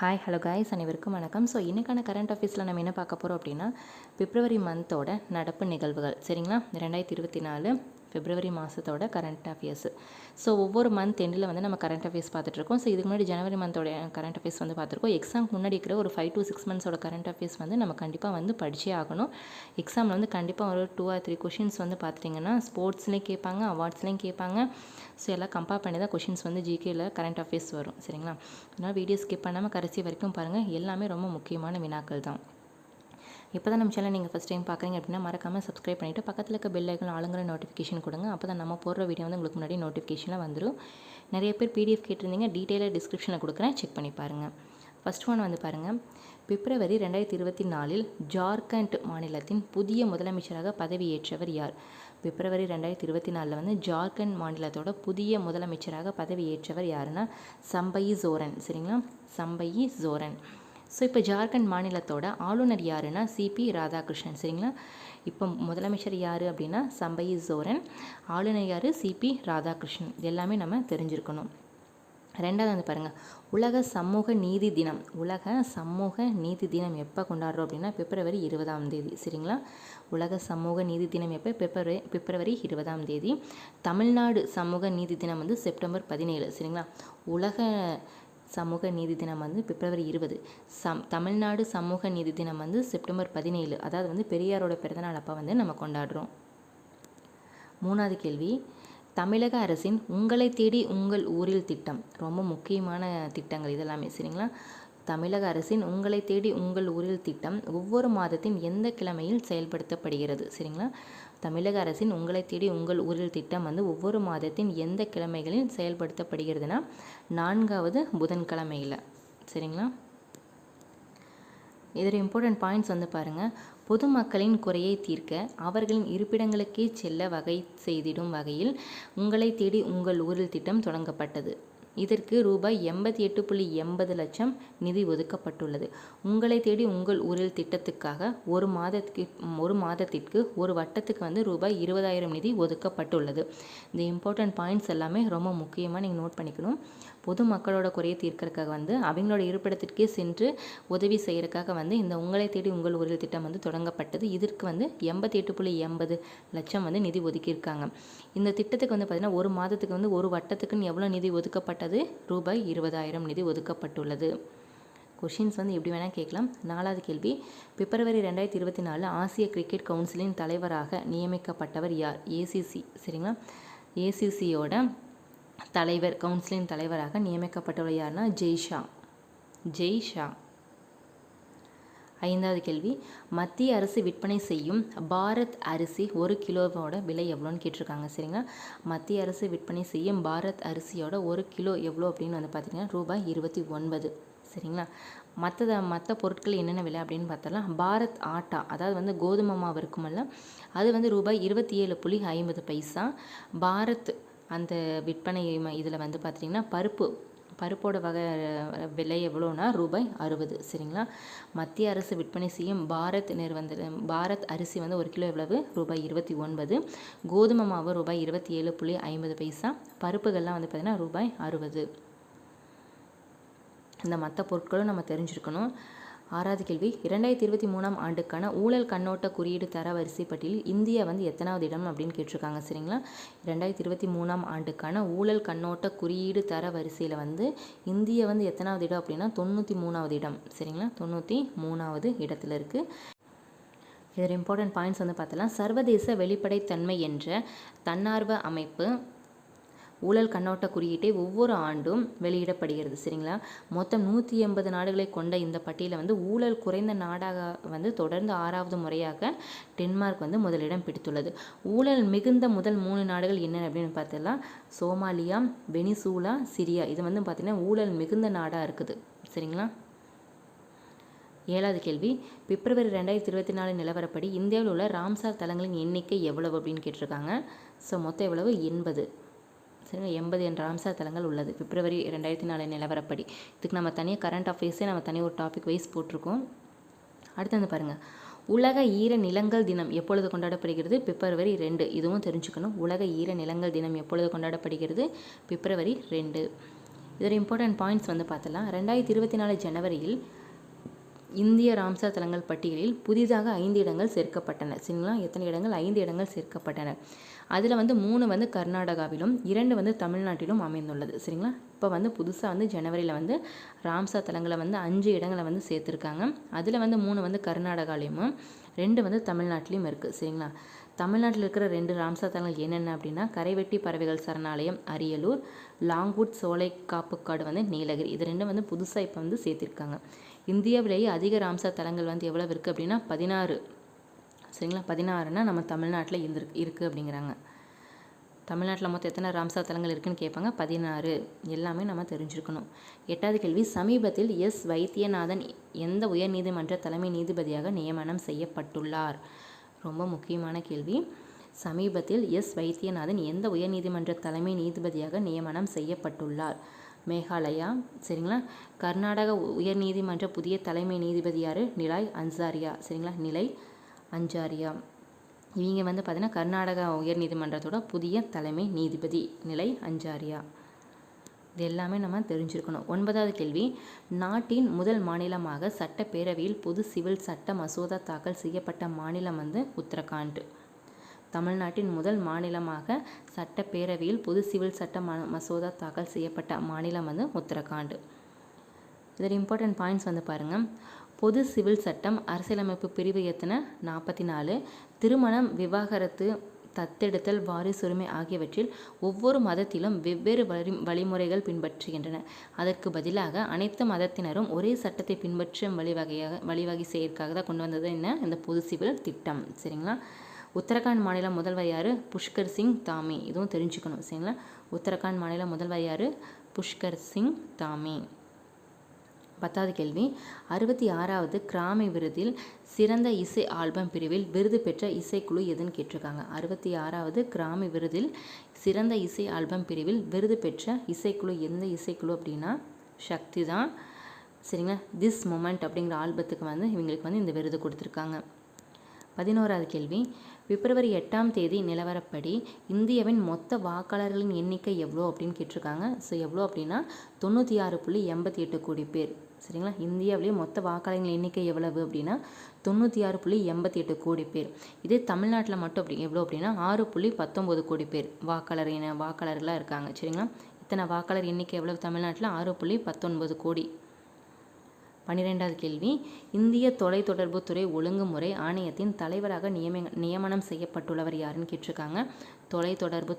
Hi hello guys அனைவருக்கும் வணக்கம். So இன்றைக்கான கரண்ட் ஆஃபீஸில் நம்ம என்ன பார்க்க போகிறோம் அப்படின்னா பிப்ரவரி மந்தோட நடப்பு நிகழ்வுகள். சரிங்களா? ரெண்டாயிரத்தி இருபத்தி நாலு பிப்ரவரி மாதத்தோட கரண்ட் அஃபேர்ஸ் ஸோ ஒவ்வொரு மந்த் எண்டில் வந்து நம்ம கரண்ட் அஃபேர்ஸ் பார்த்துட்ருக்கோம் ஸோ இதுக்கு முன்னாடி ஜனவரி மந்தோட கரண்ட் அஃபேர்ஸ் வந்து பார்த்துருக்கோம் எக்ஸாம் முன்னாடி இருக்கிற ஒரு ஃபைவ் டு சிக்ஸ் மந்த்ஸோட கரண்ட் அஃபேர்ஸ் வந்து நம்ம கண்டிப்பாக வந்து படிச்சே ஆகணும். எக்ஸாமில் வந்து கண்டிப்பாக ஒரு டூ ஆர் த்ரீ கொஷின்ஸ் வந்து பார்த்துட்டிங்கன்னா ஸ்போர்ட்ஸ்லேயும் கேட்பாங்க அவார்ட்ஸ்லேயும் கேட்பாங்க. ஸோ எல்லாம் கம்பேர் பண்ணி தான் கொஷின்ஸ் வந்து ஜிகேயில் கரண்ட் அஃபேர்ஸ் வரும். சரிங்களா? அதனால் வீடியோ ஸ்கிப் பண்ணாமல் கடைசி வரைக்கும் பாருங்கள் எல்லாமே ரொம்ப முக்கியமான வினாக்கள் தான். இப்போ தான் நம்ம சேனல் நீங்கள் ஃபஸ்ட் டைம் பார்க்குறீங்க அப்படின்னா மறக்காமல் சப்ஸ்கிரைப் பண்ணிவிட்டு பக்கத்தில் இருக்க பெல் ஐக்கன் ஆளுங்கிற நோட்டிஃபிகேஷன் கொடுங்க. அப்போ தான் நம்ம போடுற வீடியோ வந்து உங்களுக்கு முன்னாடி நோட்டிஃபிகேஷனில் வந்துடும் நிறைய பேர் பிடிஎஃப் கேட்டிருந்தீங்க டீட்டெயிலாக டிஸ்கிரிப்ஷனில் கொடுக்குறேன். செக் பண்ணி பாருங்கள் ஃபஸ்ட் ஒன் வந்து பாருங்கள் பிப்ரவரி ரெண்டாயிரத்தி இருபத்தி நாலில் ஜார்க்கண்ட் மாநிலத்தின் புதிய முதலமைச்சராக பதவியேற்றவர் யார்? பிப்ரவரி ரெண்டாயிரத்தி இருபத்தி நாலில் வந்து ஜார்க்கண்ட் மாநிலத்தோட புதிய முதலமைச்சராக பதவியேற்றவர் யாருன்னா சம்பயி ஜோரன் சரிங்களா? சம்பயி ஜோரன் ஸோ இப்போ ஜார்க்கண்ட் மாநிலத்தோட ஆளுநர் யாருன்னா சிபி ராதாகிருஷ்ணன் சரிங்களா? இப்போ முதலமைச்சர் யார் அப்படின்னா சம்பயி சோரன் ஆளுநர் யார்? C P Radhakrishnan. இது எல்லாமே நம்ம தெரிஞ்சிருக்கணும். ரெண்டாவது வந்து பாருங்கள் உலக சமூக நீதி தினம். உலக சமூக நீதி தினம் எப்போ கொண்டாடுறோம் அப்படின்னா பிப்ரவரி இருபதாம் தேதி சரிங்களா? உலக சமூக நீதி தினம் எப்போ? பிப்ரவரி பிப்ரவரி இருபதாம் தேதி. தமிழ்நாடு சமூக நீதி தினம் வந்து செப்டம்பர் பதினேழு சரிங்களா? உலக சமூக நீதி தினம் வந்து பிப்ரவரி இருபது. சம் தமிழ்நாடு சமூக நீதி தினம் வந்து செப்டம்பர் பதினேழு. அதாவது வந்து பெரியாரோட பிறந்தநாள் அப்போ வந்து நம்ம கொண்டாடுறோம். மூணாவது கேள்வி. தமிழக அரசின் உங்களை தேடி உங்கள் ஊரில் திட்டம். ரொம்ப முக்கியமான திட்டங்கள் இதெல்லாமே சரிங்களா? தமிழக அரசின் உங்களை தேடி உங்கள் ஊரில் திட்டம் ஒவ்வொரு மாதத்தின் எந்த கிழமையில் செயல்படுத்தப்படுகிறது சரிங்களா? தமிழக அரசின் உங்களை தேடி உங்கள் ஊரில் திட்டம் வந்து ஒவ்வொரு மாதத்தின் எந்த கிழமைகளில் செயல்படுத்தப்படுகிறதுனா நான்காவது புதன்கிழமையில். சரிங்களா? இதில் இம்பார்ட்டன்ட் பாயிண்ட்ஸ் வந்து பாருங்கள் பொதுமக்களின் குறையை தீர்க்க அவர்களின் இருப்பிடங்களுக்கே செல்ல வகை செய்திடும் வகையில் உங்களை தேடி உங்கள் ஊரில் திட்டம் தொடங்கப்பட்டது. இதற்கு ரூபாய் எண்பத்தி எட்டு புள்ளி எண்பது லட்சம் நிதி ஒதுக்கப்பட்டுள்ளது. உங்களை தேடி உங்கள் ஊரில் திட்டத்துக்காக ஒரு மாதத்துக்கு ஒரு மாதத்திற்கு ஒரு வட்டத்துக்கு வந்து ரூபாய் இருபதாயிரம் நிதி ஒதுக்கப்பட்டுள்ளது. இந்த இம்பார்ட்டன்ட் பாயிண்ட்ஸ் எல்லாமே ரொம்ப முக்கியமாக நீங்கள் நோட் பண்ணிக்கணும். பொதுமக்களோட குறையை தீர்க்கறதுக்காக வந்து அவங்களோட இருப்பிடத்திற்கே சென்று உதவி செய்கிறதுக்காக வந்து இந்த உங்களை தேடி உங்கள் ஊரில் திட்டம் வந்து தொடங்கப்பட்டது. இதற்கு வந்து எண்பத்தி எட்டு புள்ளி எண்பது லட்சம் வந்து நிதி ஒதுக்கியிருக்காங்க. இந்த திட்டத்துக்கு வந்து பார்த்திங்கன்னா ஒரு மாதத்துக்கு வந்து ஒரு வட்டத்துக்குன்னு எவ்வளோ நிதி ஒதுக்கப்பட்டது? ரூபாய் இருபதாயிரம் நிதி ஒதுக்கப்பட்டுள்ளது. கொஷின்ஸ் வந்து எப்படி வேணால் கேட்கலாம். நாலாவது கேள்வி பிப்ரவரி ரெண்டாயிரத்தி இருபத்தி நாலு ஆசிய கிரிக்கெட் கவுன்சிலின் தலைவராக நியமிக்கப்பட்டவர் யார்? ஏசிசி சரிங்களா? ஏசிசியோட தலைவர் கவுன்சிலின் தலைவராக நியமிக்கப்பட்டுள்ள யாருன்னா ஜெய்ஷா. ஜெய்ஷா. ஐந்தாவது கேள்வி. மத்திய அரசு விற்பனை செய்யும் பாரத் அரிசி ஒரு கிலோவோட விலை எவ்வளோன்னு கேட்டிருக்காங்க சரிங்களா? மத்திய அரசு விற்பனை செய்யும் பாரத் அரிசியோட ஒரு கிலோ எவ்வளோ அப்படின்னு வந்து பார்த்தீங்கன்னா ரூபாய் இருபத்தி ஒன்பது சரிங்களா? மற்ற மற்ற பொருட்கள் என்னென்ன விலை அப்படின்னு பார்த்தோம்னா பாரத் ஆட்டா அதாவது வந்து கோதுமை மாவு இருக்குமல்ல அது வந்து ரூபாய் இருபத்தி ஏழு புள்ளி ஐம்பது பைசா. பாரத் அந்த விற்பனை இதில் வந்து பார்த்திங்கன்னா பருப்பு பருப்போட வகை விலை எவ்வளோனா ரூபாய் அறுபது சரிங்களா? மத்திய அரசு விற்பனை செய்யும் பாரத் நிறுவன பாரத் அரிசி வந்து ஒரு கிலோ எவ்வளவு? ரூபாய் இருபத்தி ஒன்பது. கோதுமை மாவு ரூபாய் இருபத்தி ஏழு புள்ளி ஐம்பது பைசா. பருப்புகள்லாம் வந்து பார்த்திங்கன்னா ரூபாய் அறுபது. இந்த மற்ற பொருட்களும் நம்ம தெரிஞ்சுருக்கணும். ஆறாவது கேள்வி. இரண்டாயிரத்தி இருபத்தி மூணாம் ஆண்டுக்கான ஊழல் கண்ணோட்ட குறியீடு தர வரிசை பட்டியலில் இந்தியா வந்து எத்தனாவது இடம் அப்படின்னு கேட்டிருக்காங்க சரிங்களா? ரெண்டாயிரத்தி இருபத்தி மூணாம் ஆண்டுக்கான ஊழல் கண்ணோட்ட குறியீடு தர வரிசையில் வந்து இந்தியா வந்து எத்தனாவது இடம் அப்படின்னா தொண்ணூற்றி மூணாவது இடம் சரிங்களா? தொண்ணூற்றி மூணாவது இடத்துல இருக்குது இதில் இம்பார்ட்டன்ட் பாயிண்ட்ஸ் வந்து பார்த்தலாம் சர்வதேச வெளிப்படைத்தன்மை என்ற தன்னார்வ அமைப்பு ஊழல் கண்ணோட்ட குறியீட்டை ஒவ்வொரு ஆண்டும் வெளியிடப்படுகிறது சரிங்களா? மொத்தம் நூற்றி எண்பது நாடுகளை கொண்ட இந்த பட்டியலில் வந்து ஊழல் குறைந்த நாடாக வந்து தொடர்ந்து ஆறாவது முறையாக டென்மார்க் வந்து முதலிடம் பிடித்துள்ளது. ஊழல் மிகுந்த முதல் மூணு நாடுகள் என்ன அப்படின்னு பார்த்தோம்னா சோமாலியா வெனிசூலா சிரியா. இது வந்து பார்த்திங்கன்னா ஊழல் மிகுந்த நாடாக இருக்குது சரிங்களா? ஏழாவது கேள்வி. பிப்ரவரி ரெண்டாயிரத்தி இருபத்தி நாலு நிலவரப்படி இந்தியாவில் உள்ள ராம்சார் தலங்களின் எண்ணிக்கை எவ்வளவு அப்படின்னு கேட்டிருக்காங்க. ஸோ மொத்தம் எவ்வளவு? எண்பது. எண்பது என்ற ராம்சார் தலங்கள் உள்ளது. பிப்ரவரி ரெண்டாயிரத்தி நாலு நிலவரப்படி. இதுக்கு நம்ம தனியாக கரண்ட் அஃபேர்ஸே நம்ம தனியாக ஒரு டாபிக் வைஸ் போட்டிருக்கோம். அடுத்து வந்து பாருங்கள் உலக ஈர நிலங்கள் தினம் எப்பொழுது கொண்டாடப்படுகிறது? பிப்ரவரி ரெண்டு. இதுவும் தெரிஞ்சுக்கணும். உலக ஈர நிலங்கள் தினம் எப்பொழுது கொண்டாடப்படுகிறது? பிப்ரவரி ரெண்டு. இதோட இம்பார்ட்டன்ட் பாயிண்ட்ஸ் வந்து பார்த்தலாம் ரெண்டாயிரத்தி இருபத்தி நாலு ஜனவரியில் இந்திய ராம்சார் தலங்கள் பட்டியலில் புதிதாக ஐந்து இடங்கள் சேர்க்கப்பட்டன. சரிங்களா எத்தனை இடங்கள்? ஐந்து இடங்கள் சேர்க்கப்பட்டன. அதில் வந்து மூணு வந்து கர்நாடகாவிலும் இரண்டு வந்து தமிழ்நாட்டிலும் அமைந்துள்ளது. சரிங்களா? இப்போ வந்து புதுசாக வந்து ஜனவரியில் வந்து ராம்சார் தலங்களை வந்து அஞ்சு இடங்களை வந்து சேர்த்துருக்காங்க. அதில் வந்து மூணு வந்து கர்நாடகாலையும் ரெண்டு வந்து தமிழ்நாட்டிலையும் இருக்குது சரிங்களா? தமிழ்நாட்டில் இருக்கிற ரெண்டு ராம்சார் தலங்கள் என்னென்ன அப்படின்னா கரைவெட்டி பறவைகள் சரணாலயம் அரியலூர் லாங்வுட் சோலை காப்புக்காடு வந்து நீலகிரி. இது ரெண்டும் வந்து புதுசாக இப்போ வந்து சேர்த்திருக்காங்க. இந்தியாவிலேயே அதிக ராம்சார் தலங்கள் வந்து எவ்வளவு இருக்குது அப்படின்னா பதினாறு. சரிங்களா? பதினாறுனா நம்ம தமிழ்நாட்டில் இருந்திருக்கு இருக்குது அப்படிங்கிறாங்க. தமிழ்நாட்டில் மொத்தம் எத்தனை ராம்சார் தலங்கள் இருக்குன்னு கேட்பாங்க? பதினாறு. எல்லாமே நம்ம தெரிஞ்சிருக்கணும். எட்டாவது கேள்வி சமீபத்தில் எஸ் வைத்தியநாதன் எந்த உயர்நீதிமன்ற தலைமை நீதிபதியாக நியமனம் செய்யப்பட்டுள்ளார்? ரொம்ப முக்கியமான கேள்வி. சமீபத்தில் எஸ் வைத்தியநாதன் எந்த உயர்நீதிமன்ற தலைமை நீதிபதியாக நியமனம் செய்யப்பட்டுள்ளார்? மேகாலயா. சரிங்களா? கர்நாடக உயர்நீதிமன்ற புதிய தலைமை நீதிபதி யார்? நிலாய் அன்சாரியா. சரிங்களா? நிலை அஞ்சாரியா இவங்க வந்து பார்த்தீங்கன்னா கர்நாடகா உயர்நீதிமன்றத்தோட புதிய தலைமை நீதிபதி நிலை அஞ்சாரியா இது எல்லாமே நம்ம தெரிஞ்சிருக்கணும். ஒன்பதாவது கேள்வி. நாட்டின் முதல் மாநிலமாக சட்டப்பேரவையில் பொது சிவில் சட்ட மசோதா தாக்கல் செய்யப்பட்ட மாநிலம் வந்து உத்தரகாண்ட். தமிழ்நாட்டின் முதல் மாநிலமாக சட்டப்பேரவையில் பொது சிவில் சட்ட ம மசோதா தாக்கல் செய்யப்பட்ட மாநிலம் வந்து உத்தரகாண்ட். இதில் இம்பார்ட்டன்ட் பாயிண்ட்ஸ் வந்து பாருங்கள் பொது சிவில் சட்டம் அரசியலமைப்பு பிரிவு எத்தனை நாற்பத்தி நாலு திருமணம் விவாகரத்து தத்தெடுத்தல் வாரிசுரிமை ஆகியவற்றில் ஒவ்வொரு மதத்திலும் வெவ்வேறு வழி வழிமுறைகள் பின்பற்றுகின்றன. அதற்கு பதிலாக அனைத்து மதத்தினரும் ஒரே சட்டத்தை பின்பற்றும் வழிவகையாக வழிவகை செய்யறதுக்காக தான் கொண்டு வந்தது என்ன? இந்த பொது சிவில் திட்டம். சரிங்களா? உத்தரகாண்ட் மாநில முதல்வர் யார்? புஷ்கர் சிங் தாமே. இதுவும் தெரிஞ்சுக்கணும் சரிங்களா? உத்தரகாண்ட் மாநில முதல்வர் யார்? புஷ்கர் சிங் தாமே. பத்தாவது கேள்வி. அறுபத்தி ஆறாவது கிராமி விருதில் சிறந்த இசை ஆல்பம் பிரிவில் விருது பெற்ற இசைக்குழு எதுன்னு கேட்டிருக்காங்க. அறுபத்தி ஆறாவது கிராமி விருதில் சிறந்த இசை ஆல்பம் பிரிவில் விருது பெற்ற இசைக்குழு எந்த இசைக்குழு அப்படின்னா சக்தி தான். சரிங்களா? திஸ் மூமெண்ட் அப்படிங்கிற ஆல்பத்துக்கு வந்து இவங்களுக்கு வந்து இந்த விருது கொடுத்துருக்காங்க. பதினோராவது கேள்வி. பிப்ரவரி எட்டாம் தேதி நிலவரப்படி இந்தியாவின் மொத்த வாக்காளர்களின் எண்ணிக்கை எவ்வளோ அப்படின்னு கேட்டிருக்காங்க. ஸோ எவ்வளோ அப்படின்னா தொண்ணூற்றி ஆறு புள்ளி எண்பத்தி எட்டு கோடி பேர். சரிங்களா? இந்தியாவிலேயே மொத்த வாக்காளர்கள் எண்ணிக்கை எவ்வளவு அப்படின்னா தொண்ணூற்றி ஆறு புள்ளி எண்பத்தி எட்டு கோடி பேர். இதே தமிழ்நாட்டில் மட்டும் அப்படி எவ்வளோ அப்படின்னா ஆறு புள்ளி பத்தொம்போது கோடி பேர் வாக்காளர் என வாக்காளர்களாக இருக்காங்க. சரிங்களா? இத்தனை வாக்காளர் எண்ணிக்கை எவ்வளவு தமிழ்நாட்டில்? ஆறு புள்ளி பத்தொன்பது கோடி. பன்னிரெண்டாவது கேள்வி. இந்திய தொலைத்தொடர்புத்துறை ஒழுங்குமுறை ஆணையத்தின் தலைவராக நியம நியமனம் செய்யப்பட்டுள்ளவர் யாருன்னு கேட்டிருக்காங்க. தொலைத்தொடர்பு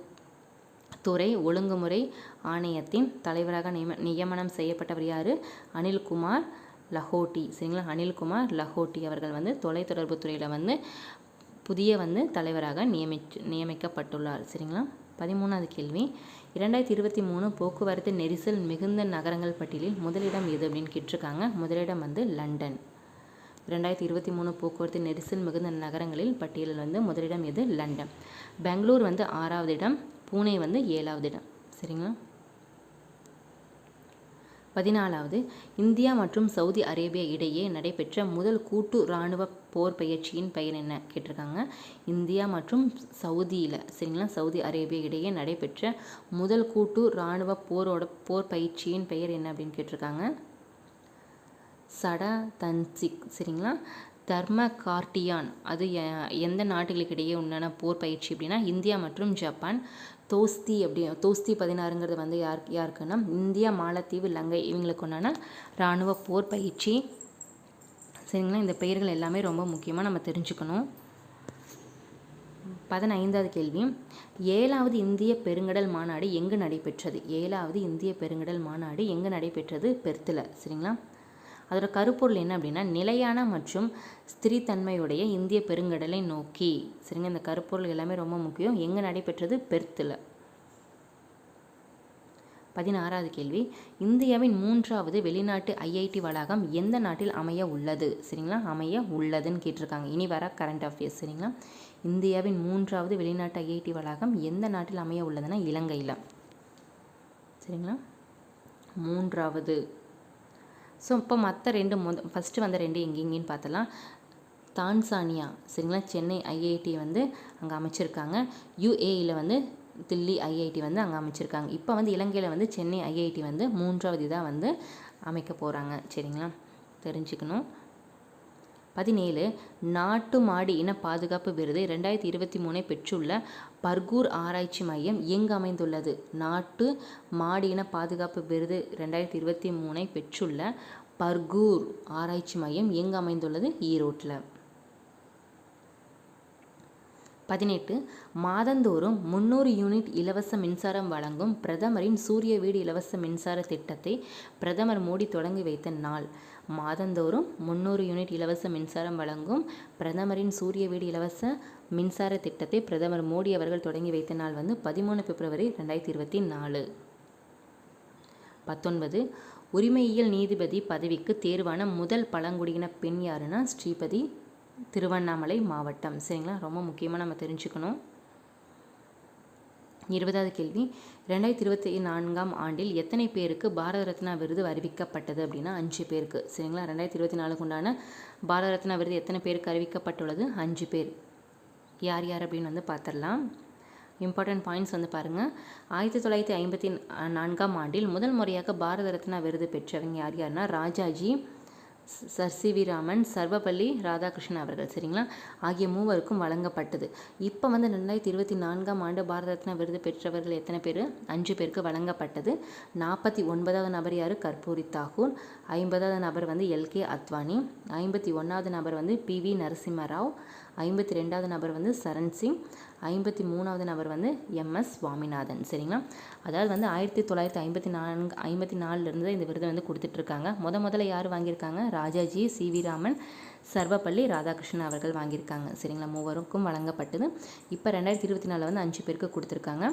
துறை ஒழுங்குமுறை ஆணையத்தின் தலைவராக நியம நியமனம் செய்யப்பட்டவர் யார்? அனில்குமார் லஹோட்டி. சரிங்களா? அனில்குமார் லஹோட்டி அவர்கள் வந்து தொலைத்தொடர்பு துறையில் வந்து புதிய வந்து தலைவராக நியமிச்சு நியமிக்கப்பட்டுள்ளார். சரிங்களா? பதிமூணாவது கேள்வி. இரண்டாயிரத்தி இருபத்தி மூணு போக்குவரத்து நெரிசல் மிகுந்த நகரங்கள் பட்டியலில் முதலிடம் எது அப்படின்னு கேட்டிருக்காங்க. முதலிடம் வந்து லண்டன். ரெண்டாயிரத்தி இருபத்தி மூணு போக்குவரத்து நெரிசல் மிகுந்த நகரங்களில் பட்டியலில் வந்து முதலிடம் எது? லண்டன். பெங்களூர் வந்து ஆறாவது இடம். பூனே வந்து ஏழாவது இடம். சரிங்களா? பதினாலாவது இந்தியா மற்றும் சவுதி அரேபியா இடையே நடைபெற்ற முதல் கூட்டு இராணுவ போர் பயிற்சியின் பெயர் என்ன? கேட்டிருக்காங்க. இந்தியா மற்றும் சவுதியில் சரிங்களா? சவுதி அரேபியா இடையே நடைபெற்ற முதல் கூட்டு இராணுவ போரோட போர் பயிற்சியின் பெயர் என்ன அப்படின்னு கேட்டிருக்காங்க. சடா தன்சிக் சரிங்களா? தர்ம கார்டியான் அது எ- எந்த நாடுகளுக்கு இடையே உண்டான போர் பயிற்சி அப்படின்னா இந்தியா மற்றும் ஜப்பான். தோஸ்தி அப்படி தோஸ்தி பதினாறுங்கிறது வந்து யார் யாருக்குன்னா இந்தியா மாலத்தீவு இலங்கை இவங்களுக்கு ஒன்றான இராணுவ போர் பயிற்சி. சரிங்களா? இந்த பெயர்கள் எல்லாமே ரொம்ப முக்கியமாக நம்ம தெரிஞ்சுக்கணும். பதினைந்தாவது கேள்வி. ஏழாவது இந்திய பெருங்கடல் மாநாடு எங்கு நடைபெற்றது? ஏழாவது இந்திய பெருங்கடல் மாநாடு எங்கு நடைபெற்றது? பெர்த்தில். சரிங்களா? அதோட கருப்பொருள் என்ன அப்படின்னா நிலையான மற்றும் ஸ்திரித்தன்மையுடைய இந்திய பெருங்கடலை நோக்கி. சரிங்க? இந்த கருப்பொருள் எல்லாமே ரொம்ப முக்கியம். எங்கே நடைபெற்றது? பெர்த்தில். பதினாறாவது கேள்வி. இந்தியாவின் மூன்றாவது வெளிநாட்டு ஐஐடி வளாகம் எந்த நாட்டில் அமைய உள்ளது? சரிங்களா? அமைய உள்ளதுன்னு கேட்டிருக்காங்க. இனி வர கரண்ட் அஃபேர்ஸ் சரிங்களா? இந்தியாவின் மூன்றாவது வெளிநாட்டு ஐஐடி வளாகம் எந்த நாட்டில் அமைய உள்ளதுன்னா இலங்கையில். சரிங்களா? மூன்றாவது ஸோ இப்போ மற்ற ரெண்டு முத ஃபஸ்ட்டு வந்த ரெண்டு எங்கெங்கேன்னு பார்த்தலாம் தான்சானியா சரிங்களா? சென்னை ஐஐடி வந்து அங்கே அமைச்சிருக்காங்க. யுஏயில் வந்து தில்லி ஐஐடி வந்து அங்கே அமைச்சிருக்காங்க. இப்போ வந்து இலங்கையில் வந்து சென்னை ஐஐடி வந்து மூன்றாவது இதாக வந்து அமைக்க போகிறாங்க சரிங்களா? தெரிஞ்சுக்கணும். பதினேழு நாட்டு மாடி இன பாதுகாப்பு விருது ரெண்டாயிரத்தி இருபத்தி மூணை பெற்றுள்ள பர்கூர் ஆராய்ச்சி மையம் எங்கு அமைந்துள்ளது. நாட்டு மாடு இன பாதுகாப்பு விருது ரெண்டாயிரத்தி இருபத்தி மூணை பெற்றுள்ள பர்கூர் ஆராய்ச்சி மையம் எங்கு அமைந்துள்ளது ஈரோட்டில். பதினெட்டு. மாதந்தோறும் முன்னூறு யூனிட் இலவச மின்சாரம் வழங்கும் பிரதமரின் சூரிய வீடு இலவச மின்சார திட்டத்தை பிரதமர் மோடி தொடங்கி வைத்த நாள். மாதந்தோறும் முந்நூறு யூனிட் இலவச மின்சாரம் வழங்கும் பிரதமரின் சூரிய வீடு இலவச மின்சார திட்டத்தை பிரதமர் மோடி அவர்கள் தொடங்கி வைத்த நாள் வந்து பதிமூணு பிப்ரவரி ரெண்டாயிரத்தி இருபத்தி நாலு. பத்தொன்பது உரிமையியல் நீதிபதி பதவிக்கு தேர்வான முதல் பழங்குடியின பெண் யாருன்னா ஸ்ரீபதி திருவண்ணாமலை மாவட்டம். சரிங்களா? ரொம்ப முக்கியமாக நம்ம தெரிஞ்சுக்கணும். இருபதாவது கேள்வி. ரெண்டாயிரத்தி இருபத்தி நான்காம் ஆண்டில் எத்தனை பேருக்கு பாரத ரத்னா விருது அறிவிக்கப்பட்டது அப்படின்னா அஞ்சு பேருக்கு. சரிங்களா? ரெண்டாயிரத்தி இருபத்தி நாலுக்கு உண்டான பாரத ரத்னா விருது எத்தனை பேருக்கு அறிவிக்கப்பட்டுள்ளது? அஞ்சு பேர். யார் யார் அப்படின்னு வந்து பார்த்துடலாம் இம்பார்ட்டன்ட் பாயிண்ட்ஸ் வந்து பாருங்கள் ஆயிரத்தி தொள்ளாயிரத்தி ஐம்பத்தி நான்காம் ஆண்டில் முதல் முறையாக பாரத ரத்னா விருது பெற்றவங்க யார் யாருன்னா Rajaji sir C V Raman Sarvepalli Radhakrishnan அவர்கள் சரிங்களா? ஆகிய மூவருக்கும் வழங்கப்பட்டது. இப்போ வந்து ரெண்டாயிரத்தி இருபத்தி நான்காம் ஆண்டு பாரத ரத்னா விருது பெற்றவர்கள் எத்தனை பேர்? அஞ்சு பேருக்கு வழங்கப்பட்டது. நாற்பத்தி ஒன்பதாவது நபர் யார்? கர்பூரி தாகூர். ஐம்பதாவது நபர் வந்து எல்கே அத்வானி. ஐம்பத்தி ஒன்றாவது நபர் வந்து பி வி நரசிம்மராவ். ஐம்பத்தி ரெண்டாவது நபர் வந்து சரண் சிங். ஐம்பத்தி மூணாவது நபர் வந்து எம்எஸ் சுவாமிநாதன் சரிங்களா? அதாவது வந்து ஆயிரத்தி தொள்ளாயிரத்தி ஐம்பத்தி நான்கு ஐம்பத்தி நாலுலேருந்து இந்த விருதை வந்து கொடுத்துட்ருக்காங்க. முத முதல்ல யார் வாங்கியிருக்காங்க? ராஜாஜி சி வி ராமன் சர்வப்பள்ளி ராதாகிருஷ்ணன் அவர்கள் வாங்கியிருக்காங்க சரிங்களா? மூவருக்கும் வழங்கப்பட்டது. இப்போ ரெண்டாயிரத்தி இருபத்தி நாலில் வந்து அஞ்சு பேருக்கு கொடுத்துருக்காங்க.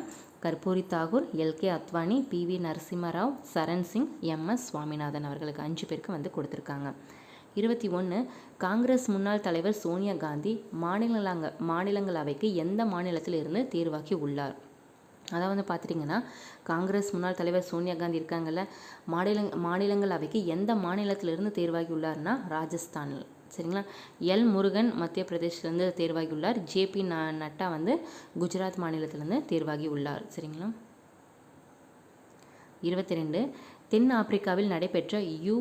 Karpoori Thakur L K Advani P V Narasimha Rao Charan Singh M S Swaminathan அவர்களுக்கு அஞ்சு பேருக்கு வந்து கொடுத்துருக்காங்க. இருபத்தி ஒன்று காங்கிரஸ் முன்னாள் தலைவர் சோனியா காந்தி மாநிலங்க மாநிலங்களவைக்கு எந்த மாநிலத்தில் இருந்து தேர்வாகி உள்ளார்? அதாவது வந்து பார்த்துட்டிங்கன்னா காங்கிரஸ் முன்னாள் தலைவர் சோனியா காந்தி இருக்காங்கல்ல மாநில மாநிலங்களவைக்கு எந்த மாநிலத்திலிருந்து தேர்வாகி உள்ளார்னா ராஜஸ்தானில். சரிங்களா? எல் முருகன் மத்திய பிரதேசிலேருந்து தேர்வாகி உள்ளார். ஜேபி நட்டா வந்து குஜராத் மாநிலத்திலேருந்து தேர்வாகி உள்ளார். சரிங்களா? இருபத்தி ரெண்டு தென் ஆப்பிரிக்காவில் நடைபெற்ற யூ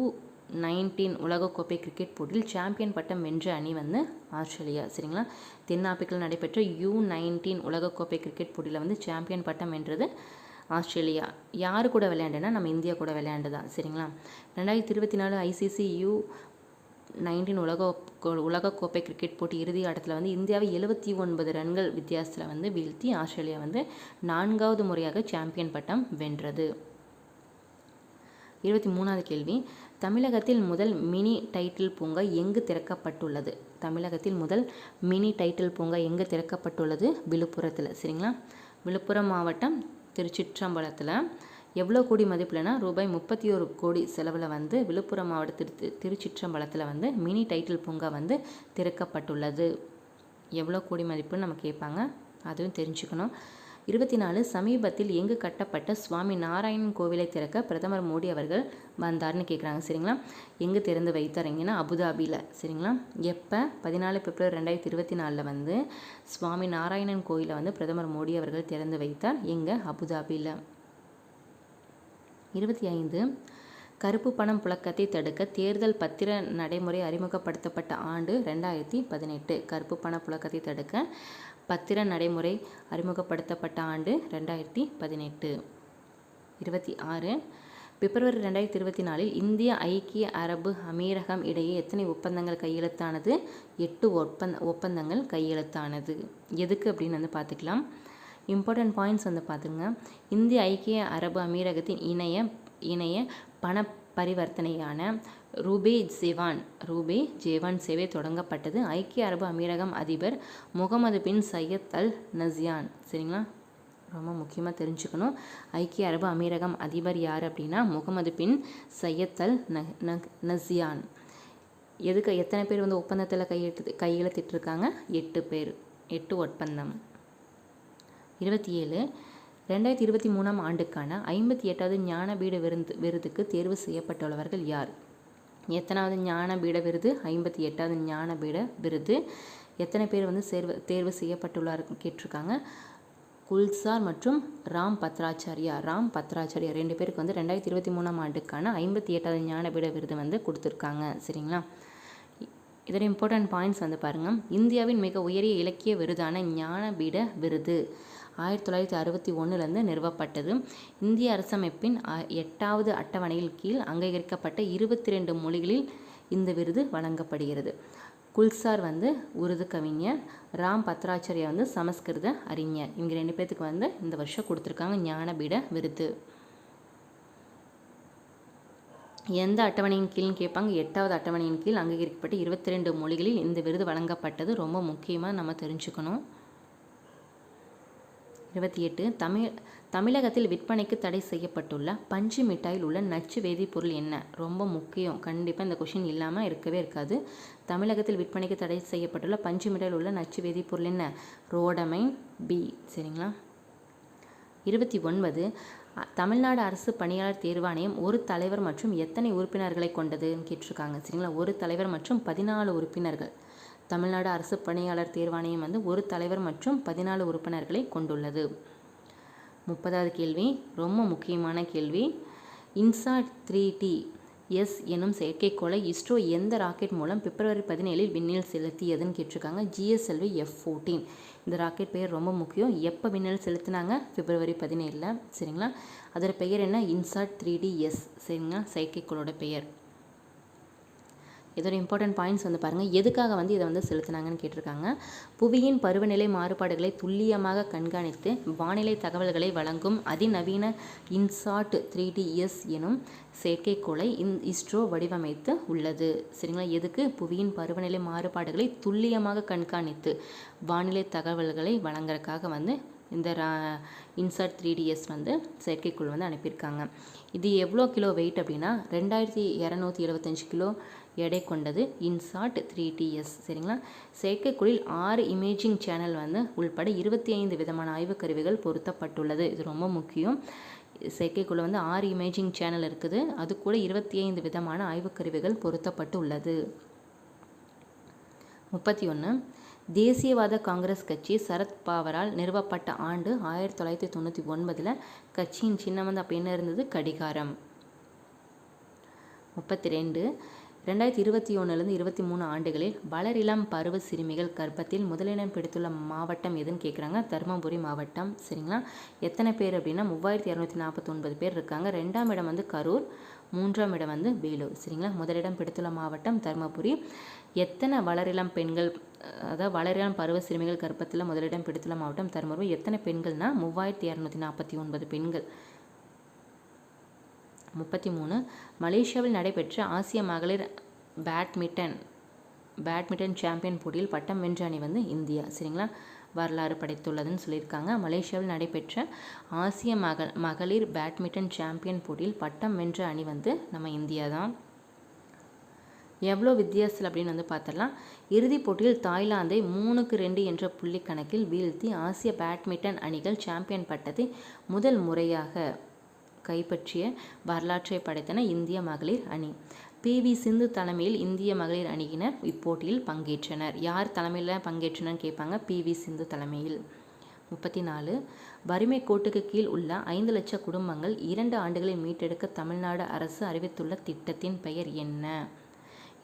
நைன்டீன் உலகக்கோப்பை கிரிக்கெட் போட்டியில் சாம்பியன் பட்டம் வென்ற அணி வந்து ஆஸ்திரேலியா சரிங்களா? தென்னாப்பிரிக்காவில் நடைபெற்ற யூ நைன்டீன் உலகக்கோப்பை கிரிக்கெட் போட்டியில் வந்து சாம்பியன் பட்டம் வென்றது ஆஸ்திரேலியா. யார் கூட விளையாண்டுனா நம்ம இந்தியா கூட விளையாண்டு தான் சரிங்களா? ரெண்டாயிரத்தி இருபத்தி நாலு ஐசிசி யூ நைன்டீன் உலக உலகக்கோப்பை கிரிக்கெட் போட்டி இறுதி ஆட்டத்தில் வந்து இந்தியாவை எழுபத்தி ஒன்பது ரன்கள் வித்தியாசத்தில் வந்து வீழ்த்தி ஆஸ்திரேலியா வந்து நான்காவது முறையாக சாம்பியன் பட்டம் வென்றது. இருபத்தி மூணாவது கேள்வி. தமிழகத்தில் முதல் மினி டைட்டில் பூங்கா எங்கு திறக்கப்பட்டுள்ளது? தமிழகத்தில் முதல் மினி டைட்டில் பூங்கா எங்கு திறக்கப்பட்டுள்ளது? விழுப்புரத்தில். சரிங்களா? விழுப்புரம் மாவட்டம் திருச்சிற்றம்பலத்தில். எவ்வளோ கோடி மதிப்பில்னா ரூபாய் முப்பத்தி ஒரு கோடி செலவில் வந்து விழுப்புரம் மாவட்ட திரு திருச்சிற்றம்பலத்தில் வந்து மினி டைட்டில் பூங்கா வந்து திறக்கப்பட்டுள்ளது. எவ்வளோ கோடி மதிப்புன்னு நம்ம கேட்பாங்க அதுவும் தெரிஞ்சுக்கணும். இருபத்தி நாலு சமீபத்தில் எங்கு கட்டப்பட்ட சுவாமி நாராயணன் கோவிலை திறக்க பிரதமர் மோடி அவர்கள் வந்தார்னு கேட்குறாங்க சரிங்களா? எங்கே திறந்து வைத்தாரீங்கன்னா அபுதாபியில் சரிங்களா? எப்போ? பதினாலு பிப்ரவரி ரெண்டாயிரத்தி இருபத்தி நாலில் வந்து சுவாமி நாராயணன் கோயிலை வந்து பிரதமர் மோடி அவர்கள் திறந்து வைத்தார். எங்கே? அபுதாபியில் இருபத்தி ஐந்து. கருப்பு பணம் புழக்கத்தை தடுக்க தேர்தல் பத்திர நடைமுறை அறிமுகப்படுத்தப்பட்ட ஆண்டு ரெண்டாயிரத்தி பதினெட்டு. கருப்பு பண புழக்கத்தை தடுக்க பத்திர நடைமுறை அறிமுகப்படுத்தப்பட்ட ஆண்டு ரெண்டாயிரத்தி பதினெட்டு. இருபத்தி ஆறு. பிப்ரவரி ரெண்டாயிரத்தி இருபத்தி நாலில் இந்திய ஐக்கிய அரபு அமீரகம் இடையே எத்தனை ஒப்பந்தங்கள் கையெழுத்தானது? எட்டு ஒப்பந்த ஒப்பந்தங்கள் கையெழுத்தானது. எதுக்கு அப்படின்னு வந்து பார்த்துக்கலாம். இம்பார்ட்டன்ட் பாயிண்ட்ஸ் வந்து பார்த்துங்க இந்திய ஐக்கிய அரபு அமீரகத்தின் இணைய இணைய பண பரிவர்த்தனையான ரூபே ஜெவான் ரூபே ஜேவான் சேவை தொடங்கப்பட்டது. ஐக்கிய அரபு அமீரகம் அதிபர் முகமது பின் சையத் அல் நசியான் சரிங்களா? ரொம்ப முக்கியமாக தெரிஞ்சுக்கணும். ஐக்கிய அரபு அமீரகம் அதிபர் யார் அப்படின்னா முகமது பின் சையத் அல் நசியான் எதுக்கு எத்தனை பேர் வந்து ஒப்பந்தத்தில் கையெழுத்து கையெழுத்திட்டிருக்காங்க? எட்டு பேர். எட்டு ஒப்பந்தம். இருபத்தி ஏழு ரெண்டாயிரத்தி இருபத்தி மூணாம் ஆண்டுக்கான ஐம்பத்தி எட்டாவது ஞானபீட விருது விருதுக்கு தேர்வு செய்யப்பட்டுள்ளவர்கள் யார்? எத்தனாவது ஞானபீட விருது? ஐம்பத்தி எட்டாவது ஞானபீட விருது. எத்தனை பேர் வந்து சேர்வு தேர்வு செய்யப்பட்டுள்ளார் கேட்டிருக்காங்க. குல்சார் மற்றும் ராம் பத்ராச்சாரியா ராம் பத்ராச்சாரியா ரெண்டு பேருக்கு வந்து ரெண்டாயிரத்தி இருபத்தி மூணாம் ஆண்டுக்கான ஐம்பத்தி எட்டாவது ஞானபீட விருது வந்து கொடுத்துருக்காங்க. சரிங்களா? இதோட இம்பார்ட்டன்ட் பாயிண்ட்ஸ் வந்து பாருங்கள் இந்தியாவின் மிக உயரிய இலக்கிய விருதான ஞானபீட விருது. ஆயிரத்தி தொள்ளாயிரத்தி அறுபத்தி ஒன்றுலேருந்து நிறுவப்பட்டது. இந்திய அரசமைப்பின் அ- எட்டாவது அட்டவணையில் கீழ் அங்கீகரிக்கப்பட்ட இருபத்தி ரெண்டு மொழிகளில் இந்த விருது வழங்கப்படுகிறது. குல்சார் வந்து உருது கவிஞர் ராம் பத்ராச்சாரியா வந்து சமஸ்கிருத அறிஞர். இவங்க ரெண்டு பேர்த்துக்கு வந்து இந்த வருஷம் கொடுத்துருக்காங்க ஞானபீட விருது. எந்த அட்டவணையின் கீழ்னு கேட்பாங்க? எட்டாவது அட்டவணையின் கீழ் அங்கீகரிக்கப்பட்ட இருபத்தி ரெண்டு மொழிகளில் இந்த விருது வழங்கப்பட்டது. ரொம்ப முக்கியமாக நம்ம தெரிஞ்சுக்கணும். இருபத்தி எட்டு தமிழ் தமிழகத்தில் விற்பனைக்கு தடை செய்யப்பட்டுள்ள பஞ்சு மிட்டாயில் உள்ள நச்சு வேதிப்பொருள் என்ன? ரொம்ப முக்கியம். கண்டிப்பாக இந்த கொஷின் இல்லாமல் இருக்கவே இருக்காது. தமிழகத்தில் விற்பனைக்கு தடை செய்யப்பட்டுள்ள பஞ்சு மிட்டாயில் உள்ள நச்சு வேதிப்பொருள் என்ன? Rhodamine B. சரிங்களா? இருபத்தி ஒன்பது தமிழ்நாடு அரசு பணியாளர் தேர்வாணையம் ஒரு தலைவர் மற்றும் எத்தனை உறுப்பினர்களை கொண்டதுன்னு கேட்டிருக்காங்க. சரிங்களா? ஒரு தலைவர் மற்றும் பதினாலு உறுப்பினர்கள். தமிழ்நாடு அரசு பணியாளர் தேர்வாணையம் வந்து ஒரு தலைவர் மற்றும் பதினாலு உறுப்பினர்களை கொண்டுள்ளது. முப்பதாவது கேள்வி ரொம்ப முக்கியமான கேள்வி. இன்சாட் த்ரீ டி எஸ் எனும் செயற்கைக்கோளை இஸ்ரோ எந்த ராக்கெட் மூலம் பிப்ரவரி பதினேழில் விண்ணில் செலுத்தியதுன்னு கேட்டிருக்காங்க. ஜிஎஸ்எல்வி எஃப் ஃபோர்டீன் இந்த ராக்கெட் பெயர் ரொம்ப முக்கியம். எப்போ விண்ணில் செலுத்தினாங்க? பிப்ரவரி பதினேழில். சரிங்களா? அதோட பெயர் என்ன? INSAT three D S. சரிங்களா? செயற்கைக்கோளோட பெயர். இதோட இம்பார்ட்டன்ட் பாயிண்ட்ஸ் வந்து பாருங்கள் எதுக்காக வந்து இதை வந்து செலுத்தினாங்கன்னு கேட்டிருக்காங்க. புவியின் பருவநிலை மாறுபாடுகளை துல்லியமாக கண்காணித்து வானிலை தகவல்களை வழங்கும் அதிநவீன இன்சாட் த்ரீ டிஎஸ் எனும் செயற்கைக்கோளை இன் இஸ்ரோ வடிவமைத்து உள்ளது. சரிங்களா? எதுக்கு? புவியின் பருவநிலை மாறுபாடுகளை துல்லியமாக கண்காணித்து வானிலை தகவல்களை வழங்குறதுக்காக வந்து இந்த ரா த்ரீ டிஎஸ் வந்து செயற்கைக்குழு வந்து அனுப்பியிருக்காங்க. இது எவ்வளோ கிலோ வெயிட் அப்படின்னா ரெண்டாயிரத்தி இரநூத்தி எழுபத்தஞ்சு கிலோ எடை கொண்டது இன்சாட் த்ரீ டிஎஸ் சரிங்களா? செயற்கைக்குழில் ஆறு இமேஜிங் சேனல் வந்து உள்பட இருபத்தி ஐந்து விதமான ஆய்வுக் கருவிகள் பொருத்தப்பட்டுள்ளது. இது ரொம்ப முக்கியம். செயற்கைக்குழு வந்து ஆறு இமேஜிங் சேனல் இருக்குது. அது கூட இருபத்தி ஐந்து விதமான ஆய்வுக் கருவிகள் பொருத்தப்பட்டு உள்ளது முப்பத்தி ஒன்று தேசியவாத காங்கிரஸ் கட்சி சரத் பவரால் நிறுவப்பட்ட ஆண்டு ஆயிரத்தி தொள்ளாயிரத்தி தொண்ணூற்றி ஒன்பதில் கட்சியின் சின்னம் வந்து அப்போ என்ன இருந்தது? கடிகாரம். முப்பத்தி ரெண்டு ரெண்டாயிரத்தி இருபத்தி ஒன்றுலேருந்து இருபத்தி மூணு ஆண்டுகளில் வளரிளம் பருவ சிறுமிகள் கர்ப்பத்தில் முதலிடம் பிடித்துள்ள மாவட்டம் எதுன்னு கேட்குறாங்க தருமபுரி மாவட்டம். சரிங்களா? எத்தனை பேர் அப்படின்னா மூவாயிரத்தி இரநூத்தி நாற்பத்தொன்பது பேர் இருக்காங்க. ரெண்டாம் இடம் வந்து கரூர் மூன்றாம் இடம் வந்து வேலூர். சரிங்களா? முதலிடம் பிடித்துள்ள மாவட்டம் தருமபுரி. எத்தனை வளரிளம் பெண்கள் அதாவது வளரிளம் பருவ சிறுமிகள் கர்ப்பத்தில் முதலிடம் பிடித்துள்ள மாவட்டம் தருமபுரி எத்தனை பெண்கள்னா மூவாயிரத்தி இரநூத்தி நாற்பத்தி ஒன்பது பெண்கள். முப்பத்தி மூணு மலேசியாவில் நடைபெற்ற ஆசிய மகளிர் பேட்மிட்டன் பேட்மிண்டன் சாம்பியன் போட்டியில் பட்டம் வென்ற அணி வந்து இந்தியா. சரிங்களா? வரலாறு படைத்துள்ளதுன்னு சொல்லியிருக்காங்க. மலேசியாவில் நடைபெற்ற ஆசிய மக மகளிர் பேட்மிண்டன் சாம்பியன் போட்டியில் பட்டம் வென்ற அணி வந்து நம்ம இந்தியா தான். எவ்வளோ வித்தியாசத்தில் அப்படின்னு வந்து பார்த்துடலாம் இறுதிப் போட்டியில் தாய்லாந்தை மூணுக்கு ரெண்டு என்ற புள்ளி கணக்கில் வீழ்த்தி ஆசிய பேட்மிண்டன் அணிகள் சாம்பியன் பட்டத்தை முதல் முறையாக கைப்பற்றிய வரலாற்றை படைத்தன இந்திய மகளிர் அணி. பிவி சிந்து தலைமையில் இந்திய மகளிர் அணியினர் இப்போட்டியில் பங்கேற்றனர். யார் தலைமையில் பங்கேற்றனர் கேட்பாங்க பிவி சிந்து தலைமையில். முப்பத்தி நாலு வறுமை கோட்டுக்கு கீழ் உள்ள ஐந்து லட்ச குடும்பங்கள் இரண்டு ஆண்டுகளில் மீட்டெடுக்க தமிழ்நாடு அரசு அறிவித்துள்ள திட்டத்தின் பெயர் என்ன?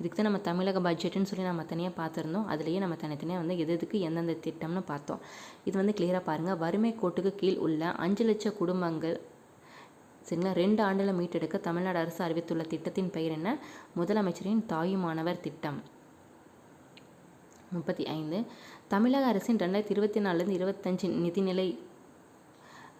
இதுக்கு தான் நம்ம தமிழக பட்ஜெட்டுன்னு சொல்லி நம்ம தனியாக பார்த்துருந்தோம். அதுலேயே நம்ம தனித்தனியாக வந்து எது எதுக்கு எந்தெந்த திட்டம்னு பார்த்தோம். இது வந்து கிளியராக பாருங்கள் வறுமை கோட்டுக்கு கீழ் உள்ள அஞ்சு லட்ச குடும்பங்கள் சரிங்களா? ரெண்டு ஆண்டில் மீட்டெடுக்க தமிழ்நாடு அரசு அறிவித்துள்ள திட்டத்தின் பெயர் என்ன? முதலமைச்சரின் தாயுமானவர் திட்டம். முப்பத்தி ஐந்து. தமிழக அரசின் ரெண்டாயிரத்தி இருபத்தி நாலுலேருந்து இருபத்தஞ்சு நிதிநிலை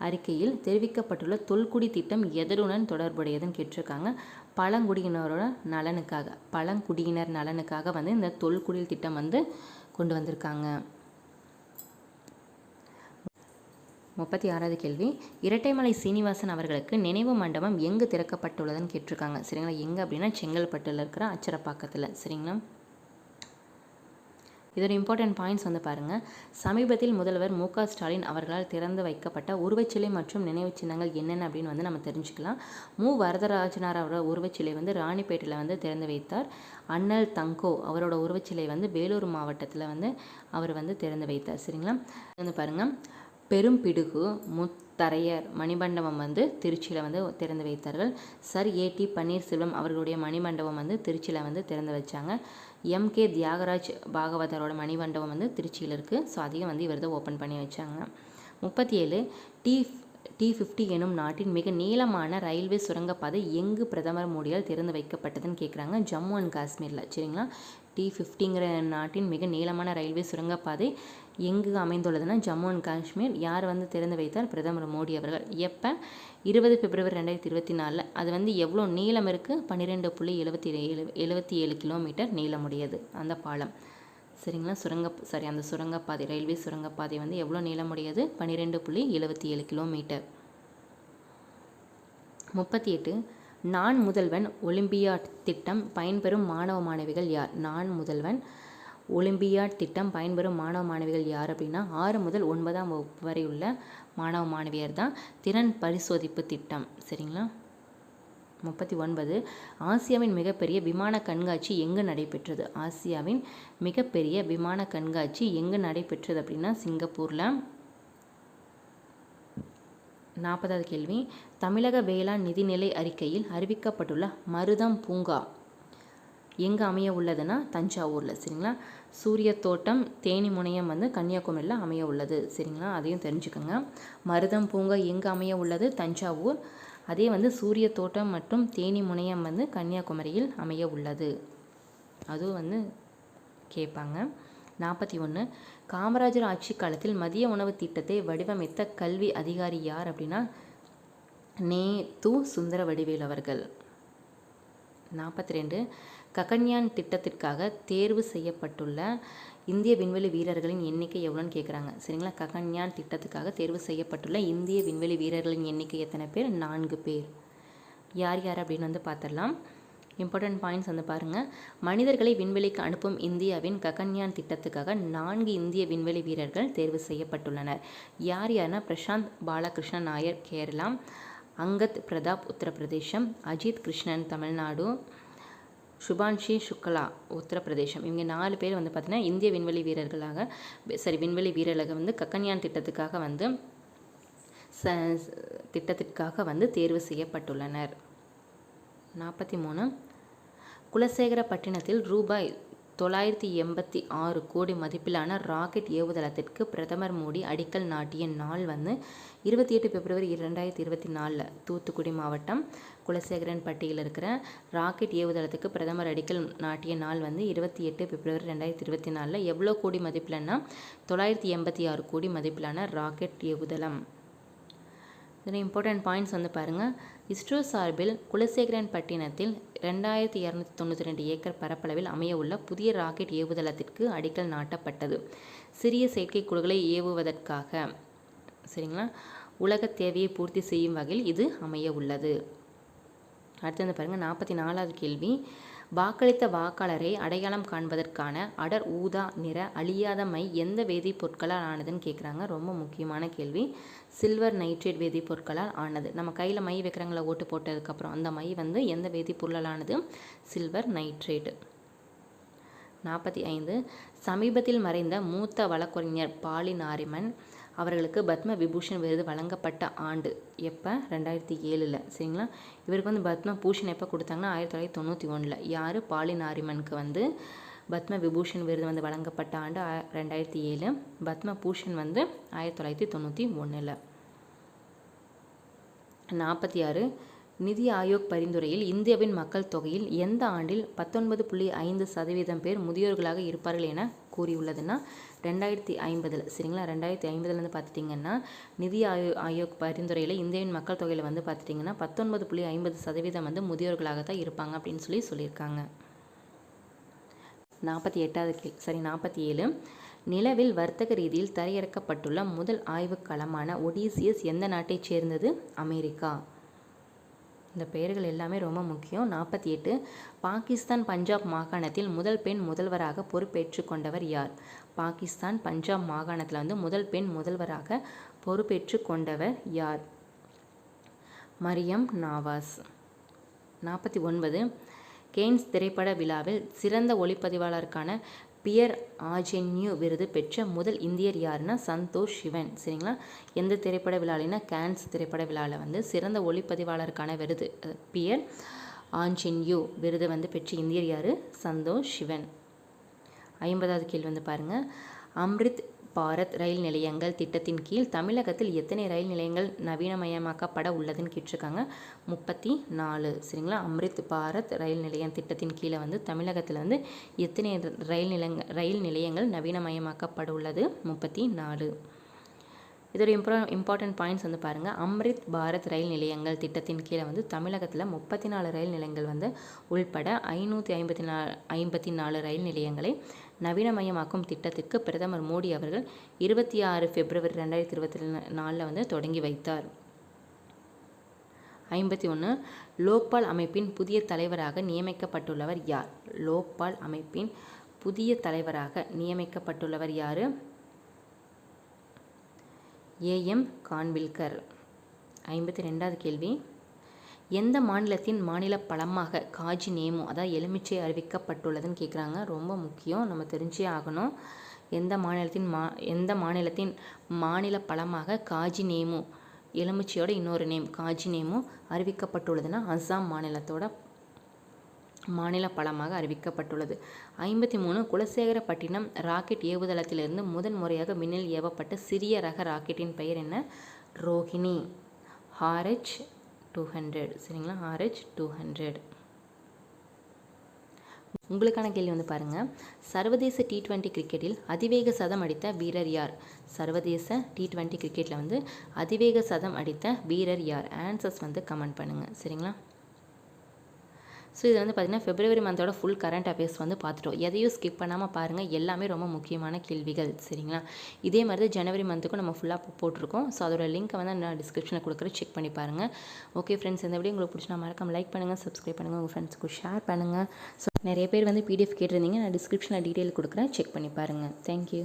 அறிக்கையில் தெரிவிக்கப்பட்டுள்ள தொல்குடி திட்டம் எதனுடன் தொடர்புடையதுன்னு கேட்டிருக்காங்க. பழங்குடியினரோட நலனுக்காக பழங்குடியினர் நலனுக்காக வந்து இந்த தொல்குடி திட்டம் வந்து கொண்டு வந்திருக்காங்க. முப்பத்தி ஆறாவது கேள்வி. இரட்டைமலை சீனிவாசன் அவர்களுக்கு நினைவு மண்டபம் எங்கு திறக்கப்பட்டுள்ளதுன்னு கேட்டிருக்காங்க. சரிங்களா? எங்கே அப்படின்னா செங்கல்பட்டில் இருக்கிற அச்சரப்பாக்கத்தில். சரிங்களா? இதோட இம்பார்ட்டன்ட் பாயிண்ட்ஸ் வந்து பாருங்கள் சமீபத்தில் முதல்வர் மு ஸ்டாலின் அவர்களால் திறந்து வைக்கப்பட்ட உருவச்சிலை மற்றும் நினைவு சின்னங்கள் என்னென்ன அப்படின்னு வந்து நம்ம தெரிஞ்சுக்கலாம். மு வரதராஜனார் அவரோட உருவச்சிலை வந்து ராணிப்பேட்டையில் வந்து திறந்து வைத்தார். அண்ணல் தங்கோ அவரோட உருவச்சிலை வந்து வேலூர் மாவட்டத்தில் வந்து அவர் வந்து திறந்து வைத்தார். சரிங்களா? வந்து பாருங்கள் பெரும்பிடுகு முத்தரையர் மணிமண்டபம் வந்து திருச்சியில் வந்து திறந்து வைத்தார்கள். சர் ஏடி பன்னீர்செல்வம் அவர்களுடைய மணிமண்டபம் வந்து திருச்சியில் வந்து திறந்து வச்சாங்க. எம் கே தியாகராஜ் பாகவதரோட மணிமண்டபம் வந்து திருச்சியில் இருக்குது ஸோ அதையும் வந்து இவர் தான் ஓப்பன் பண்ணி வச்சாங்க. முப்பத்தி ஏழு டி டி ஃபிஃப்டி எனும் நாட்டின் மிக நீளமான ரயில்வே சுரங்கப்பாதை எங்கு பிரதமர் மோடியால் திறந்து வைக்கப்பட்டதுன்னு கேட்குறாங்க ஜம்மு அண்ட் காஷ்மீரில். சரிங்களா? டி ஃபிஃப்டிங்கிற நாட்டின் மிக நீளமான ரயில்வே சுரங்கப்பாதை எங்கு அமைந்துள்ளதுன்னா ஜம்மு அண்ட் காஷ்மீர். யார் வந்து திறந்து வைத்தார்? பிரதமர் மோடி அவர்கள். எப்போ? இருபது பிப்ரவரி ரெண்டாயிரத்தி இருபத்தி நாலில். அது வந்து எவ்வளோ நீளம் இருக்குது பன்னிரெண்டு புள்ளி எழுபத்தி ஏழு எழுபத்தி ஏழு கிலோமீட்டர் நீளமுடையது அந்த பாலம். சரிங்களா? சுரங்க சாரி அந்த சுரங்கப்பாதை ரயில்வே சுரங்கப்பாதை வந்து எவ்வளோ நீளமுடையது? பன்னிரெண்டு புள்ளி எழுபத்தி ஏழு கிலோமீட்டர். முப்பத்தி எட்டு நான் முதல்வன் ஒலிம்பியாட் திட்டம் பயன்பெறும் மாணவ மாணவிகள் யார்? நான் முதல்வன் ஒலிம்பியாட் திட்டம் பயன்பெறும் மாணவ மாணவிகள் யார் அப்படின்னா ஆறு முதல் ஒன்பதாம் வகுப்பு வரை உள்ள மாணவ மாணவியர் தான் திறன் பரிசோதிப்பு திட்டம். சரிங்களா? முப்பத்தி ஒன்பது. ஆசியாவின் மிகப்பெரிய விமான கண்காட்சி எங்கு நடைபெற்றது? ஆசியாவின் மிகப்பெரிய விமான கண்காட்சி எங்கு நடைபெற்றது அப்படின்னா சிங்கப்பூரில். நாற்பதாவது கேள்வி. தமிழக வேளாண் நிதிநிலை அறிக்கையில் அறிவிக்கப்பட்டுள்ள மருதம் பூங்கா எங்கே அமைய உள்ளதுன்னா தஞ்சாவூரில் சரிங்களா? சூரிய தோட்டம் தேனி முனையம் வந்து கன்னியாகுமரியில் அமைய உள்ளது சரிங்களா? அதையும் தெரிஞ்சுக்கோங்க. மருதம் பூங்கா எங்கே அமைய உள்ளது? தஞ்சாவூர். அதே வந்து சூரிய தோட்டம் மற்றும் தேனி முனையம் வந்து கன்னியாகுமரியில் அமைய உள்ளது. அதுவும் வந்து கேட்பாங்க. நாற்பத்தி ஒன்று காமராஜர் ஆட்சி காலத்தில் மதிய உணவு திட்டத்தை வடிவமைத்த கல்வி அதிகாரி யார் அப்படின்னா நே து சுந்தர வடிவேல் அவர்கள். நாற்பத்தி ரெண்டு ககன்யான் திட்டத்திற்காக தேர்வு செய்யப்பட்டுள்ள இந்திய விண்வெளி வீரர்களின் எண்ணிக்கை எவ்வளோன்னு கேட்குறாங்க சரிங்களா? ககன்யான் திட்டத்துக்காக தேர்வு செய்யப்பட்டுள்ள இந்திய விண்வெளி வீரர்களின் எண்ணிக்கை எத்தனை பேர்? நான்கு பேர். யார் யார் அப்படின்னு வந்து பார்த்துடலாம் இம்பார்ட்டன்ட் பாயிண்ட்ஸ் வந்து பாருங்கள் மனிதர்களை விண்வெளிக்கு அனுப்பும் இந்தியாவின் ககன்யான் திட்டத்துக்காக நான்கு இந்திய விண்வெளி வீரர்கள் தேர்வு செய்யப்பட்டுள்ளனர். யார் யார்னா பிரசாந்த் பாலகிருஷ்ணன் நாயர் கேரளா அங்கத் பிரதாப் உத்தரப்பிரதேசம் அஜித் கிருஷ்ணன் தமிழ்நாடு சுபான்ஷி சுக்லா உத்தரப்பிரதேசம். இவங்க நாலு பேர் வந்து பார்த்திங்கன்னா இந்திய விண்வெளி வீரர்களாக சரி விண்வெளி வீரர்களாக வந்து கக்கன்யான் திட்டத்துக்காக வந்து ச திட்டத்திற்காக வந்து தேர்வு செய்யப்பட்டுள்ளனர். நாற்பத்தி மூணு. குலசேகரப்பட்டினத்தில் ரூபாய் தொள்ளாயிரத்தி எண்பத்தி ஆறு கோடி மதிப்பிலான ராக்கெட் ஏவுதளத்திற்கு பிரதமர் மோடி அடிக்கல் நாட்டிய நாள் வந்து இருபத்தி எட்டு பிப்ரவரி இரண்டாயிரத்தி இருபத்தி நாலில் தூத்துக்குடி மாவட்டம் குலசேகரன் பட்டியில் இருக்கிற ராக்கெட் ஏவுதளத்துக்கு பிரதமர் அடிக்கல் நாட்டிய நாள் வந்து இருபத்தி எட்டு பிப்ரவரி ரெண்டாயிரத்தி இருபத்தி நாலில் எவ்வளோ கோடி மதிப்பிலன்னா தொள்ளாயிரத்தி எண்பத்தி ஆறு கோடி மதிப்பிலான ராக்கெட் ஏவுதளம். இதில் இம்பார்ட்டன்ட் பாயிண்ட்ஸ் வந்து பாருங்கள் இஸ்ரோ சார்பில் குலசேகரன் பட்டினத்தில் ரெண்டாயிரத்தி இரநூத்தி தொண்ணூற்றி ரெண்டு ஏக்கர் பரப்பளவில் அமைய உள்ள புதிய ராக்கெட் ஏவுதளத்திற்கு அடிக்கல் நாட்டப்பட்டது. சிறிய செயற்கைக்கோள்களை ஏவுவதற்காக சரிங்களா? உலக தேவையை பூர்த்தி செய்யும் வகையில் இது அமைய உள்ளது அடுத்து வந்து பாருங்கள் நாற்பத்தி நாலாவது கேள்வி. வாக்களித்த வாக்காளரை அடையாளம் காண்பதற்கான அடர் ஊதா நிற அழியாத மை எந்த வேதிப்பொருட்களால் ஆனதுன்னு கேட்குறாங்க ரொம்ப முக்கியமான கேள்வி. சில்வர் நைட்ரேட் வேதிப்பொருட்களால் ஆனது. நம்ம கையில் மை வைக்கிறாங்கள ஓட்டு போட்டதுக்கப்புறம் அந்த மை வந்து எந்த வேதிப்பொருளால் ஆனது? சில்வர் நைட்ரேட் நாற்பத்தி ஐந்து. சமீபத்தில் மறைந்த மூத்த வழக்கறிஞர் பாலி நாரிமன் அவர்களுக்கு பத்ம விபூஷன் விருது வழங்கப்பட்ட ஆண்டு. எப்போ? ரெண்டாயிரத்தி ஏழில். சரிங்களா? இவருக்கு வந்து பத்ம பூஷன் எப்போ கொடுத்தாங்கன்னா ஆயிரத்தி தொள்ளாயிரத்தி தொண்ணூற்றி ஒன்றில் யார்? பாலி நாரிமனுக்கு வந்து பத்ம விபூஷன் விருது வந்து வழங்கப்பட்ட ஆண்டு ரெண்டாயிரத்தி ஏழு. பத்ம பூஷன் வந்து ஆயிரத்தி தொள்ளாயிரத்தி தொண்ணூற்றி ஒன்றில் நாற்பத்தி ஆறு. நிதி ஆயோக் பரிந்துரையில் இந்தியாவின் மக்கள் தொகையில் எந்த ஆண்டில் பத்தொன்பது புள்ளி ஐந்து சதவீதம் பேர் முதியோர்களாக இருப்பார்கள் என கூறியுள்ளதுன்னா ரெண்டாயிரத்தி ஐம்பதில் சரிங்களா? ரெண்டாயிரத்தி ஐம்பதுலேருந்து பார்த்துட்டிங்கன்னா நிதி ஆயோ ஆயோக் பரிந்துரையில் இந்தியாவின் மக்கள் தொகையில் வந்து பார்த்துட்டிங்கன்னா பத்தொன்பது புள்ளி ஐம்பது சதவீதம் வந்து முதியோர்களாக தான் இருப்பாங்க அப்படின்னு சொல்லி சொல்லியிருக்காங்க. நாற்பத்தி எட்டாவது கே சரி நாற்பத்தி ஏழு. நிலவில் வர்த்தக ரீதியில் தரையிறக்கப்பட்டுள்ள முதல் ஆய்வுக் களமான ஒடிசியஸ் எந்த நாட்டைச் சேர்ந்தது? அமெரிக்கா. இந்த பெயர்கள் எல்லாமே ரொம்ப முக்கியம். நாற்பத்தி எட்டு பாகிஸ்தான் பஞ்சாப் மாகாணத்தில் முதல் பெண் முதல்வராக பொறுப்பேற்று கொண்டவர் யார்? பாகிஸ்தான் பஞ்சாப் மாகாணத்தில் வந்து முதல் பெண் முதல்வராக பொறுப்பேற்று கொண்டவர் யார்? மரியம் நாவாஸ். நாற்பத்தி ஒன்பது கெய்ன்ஸ் திரைப்பட விழாவில் சிறந்த ஒளிப்பதிவாளருக்கான பியர் ஆஜென்யூ விருது பெற்ற முதல் இந்தியர் யாருன்னா சந்தோஷ் சிவன் சரிங்களா? எந்த திரைப்பட விழாலினா கேன்ஸ் திரைப்பட விழாவில் வந்து சிறந்த ஒளிப்பதிவாளருக்கான விருது பியர் ஆஞ்சென்யூ விருது வந்து பெற்ற இந்தியர் யார்? சந்தோஷ் சிவன். ஐம்பதாவது கேள்வி வந்து பாருங்கள் அம்ரித் பாரத் ரயில் நிலையங்கள் திட்டத்தின் கீழ் தமிழகத்தில் எத்தனை ரயில் நிலையங்கள் நவீனமயமாக்கப்பட உள்ளதுன்னு கேட்டிருக்காங்க. முப்பத்தி நாலு. சரிங்களா? அம்ரித் பாரத் ரயில் நிலையம் திட்டத்தின் கீழே வந்து தமிழகத்தில் வந்து எத்தனை ரயில் நிலையங்கள் ரயில் நிலையங்கள் நவீனமயமாக்கப்பட உள்ளது? முப்பத்தி நாலு. இதோட இம்ப்ரா இம்பார்ட்டன்ட் பாயிண்ட்ஸ் வந்து பாருங்கள் அம்ரித் பாரத் ரயில் நிலையங்கள் திட்டத்தின் கீழே வந்து தமிழகத்தில் முப்பத்தி நாலு ரயில் நிலையங்கள் வந்து உள்பட ஐநூற்றி ஐம்பத்தி நா ஐம்பத்தி நாலு ரயில் நிலையங்களை நவீனமயமாக்கும் திட்டத்திற்கு பிரதமர் மோடி அவர்கள் இருபத்தி ஆறு பிப்ரவரி ரெண்டாயிரத்தி இருபத்தி நாலில் வந்து தொடங்கி வைத்தார். ஐம்பத்தி ஒன்று லோக்பால் அமைப்பின் புதிய தலைவராக நியமிக்கப்பட்டுள்ளவர் யார்? லோக்பால் அமைப்பின் புதிய தலைவராக நியமிக்கப்பட்டுள்ளவர் யார்? A M Khanwilkar. ஐம்பத்தி ரெண்டாவது கேள்வி. எந்த மாநிலத்தின் மாநில பழமாக காஜி நேமு அதாவது எலுமிச்சை அறிவிக்கப்பட்டுள்ளதுன்னு கேட்குறாங்க ரொம்ப முக்கியம். நம்ம தெரிஞ்சே ஆகணும். எந்த மாநிலத்தின் மா எந்த மாநிலத்தின் மாநில பழமாக காஜி நேமு எலுமிச்சையோட இன்னொரு நேம் காஜி நேமு அறிவிக்கப்பட்டுள்ளதுன்னா அஸ்ஸாம் மாநிலத்தோட மாநில பழமாக அறிவிக்கப்பட்டுள்ளது. ஐம்பத்தி மூணு குலசேகரப்பட்டினம் ராக்கெட் ஏவுதளத்திலிருந்து முதன் முறையாக மின்னல் ஏவப்பட்ட சிறிய ரக ராக்கெட்டின் பெயர் என்ன? Rohini. R H two hundred. சரிங்களா? R H two hundred. உங்களுக்கான கேள்வி வந்து பாருங்கள் சர்வதேச டி ட்வெண்ட்டி கிரிக்கெட்டில் அதிவேக சதம் அடித்த வீரர் யார்? சர்வதேச டி டுவெண்ட்டி கிரிக்கெட்டில் வந்து அதிவேக சதம் அடித்த வீரர் யார்? ஆன்சர்ஸ் வந்து கமெண்ட் பண்ணுங்கள் சரிங்களா? ஸோ இது வந்து பார்த்திங்கன்னா ஃபெப்ரவரி மந்தோட ஃபுல் கரண்ட் அஃபேர்ஸ் வந்து பார்த்துட்டோம் எதையும் ஸ்கிப் பண்ணாமல் பாருங்கள் எல்லாமே ரொம்ப முக்கியமான கேள்விகள் சரிங்களா? இதே மாதிரி தான் ஜனவரி மந்த்துக்கும் நம்ம ஃபுல்லாக போட்டிருக்கோம். ஸோ அதோட லிங்க்கை வந்து நான் டிஸ்கிரிப்ஷனில் கொடுக்குறேன். செக் பண்ணி பாருங்கள் ஓகே ஃப்ரெண்ட்ஸ் இந்த வீடியோ உங்களுக்கு பிடிச்சா மறக்காம லைக் பண்ணுங்கள் சப்ஸ்கிரைப் பண்ணுங்கள் உங்கள் ஃப்ரெண்ட்ஸுக்கு ஷேர் பண்ணுங்கள் ஸோ நிறைய பேர் வந்து பிடிஎஃப் கேட்டிருந்தீங்க. நான் டிஸ்கிரிப்ஷனில் டீட்டெயில் கொடுக்குறேன். செக் பண்ணி பாருங்கள் தேங்க்யூ